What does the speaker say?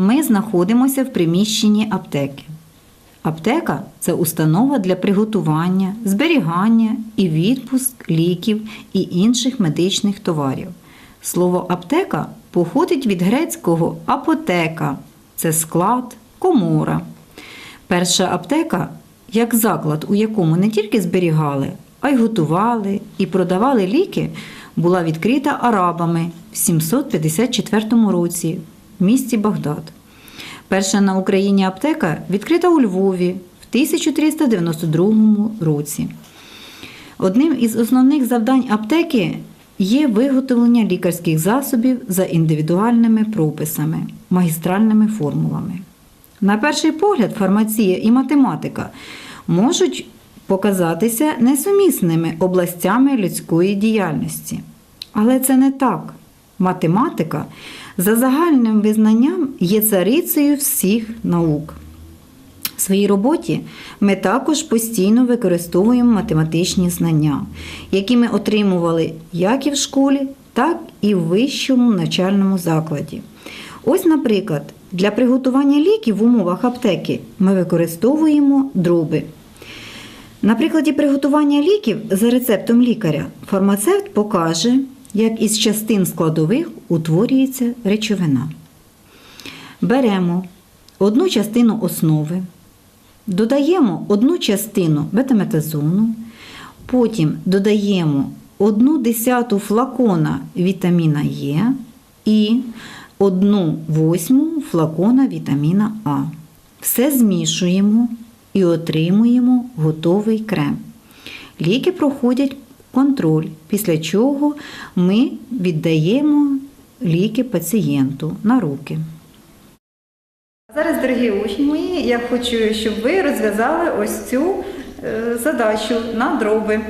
ми знаходимося в приміщенні аптеки. Аптека це установа для приготування, зберігання і відпуск ліків і інших медичних товарів. Слово аптека походить від грецького апотека це склад, комора. Перша аптека як заклад, у якому не тільки зберігали, а й готували і продавали ліки, була відкрита арабами в 754 році місті Багдад. Перша на Україні аптека відкрита у Львові в 1392 році. Одним із основних завдань аптеки є виготовлення лікарських засобів за індивідуальними прописами, магістральними формулами. На перший погляд, фармація і математика можуть показатися несумісними областями людської діяльності. Але це не так. Математика за загальним визнанням є царицею всіх наук. В своїй роботі ми також постійно використовуємо математичні знання, які ми отримували як і в школі, так і в вищому навчальному закладі. Ось, наприклад, для приготування ліків в умовах аптеки ми використовуємо дроби. На прикладі приготування ліків за рецептом лікаря фармацевт покаже, як із частин складових утворюється речовина. Беремо одну частину основи, додаємо одну частину бетаметазону, потім додаємо одну десяту флакона вітаміна Е і одну восьму флакона вітаміна А. Все змішуємо і отримуємо готовий крем. Ліки проходять контроль, після чого ми віддаємо ліки пацієнту на руки. Зараз, дорогі учні мої, я хочу, щоб ви розв'язали ось цю е, задачу на дроби.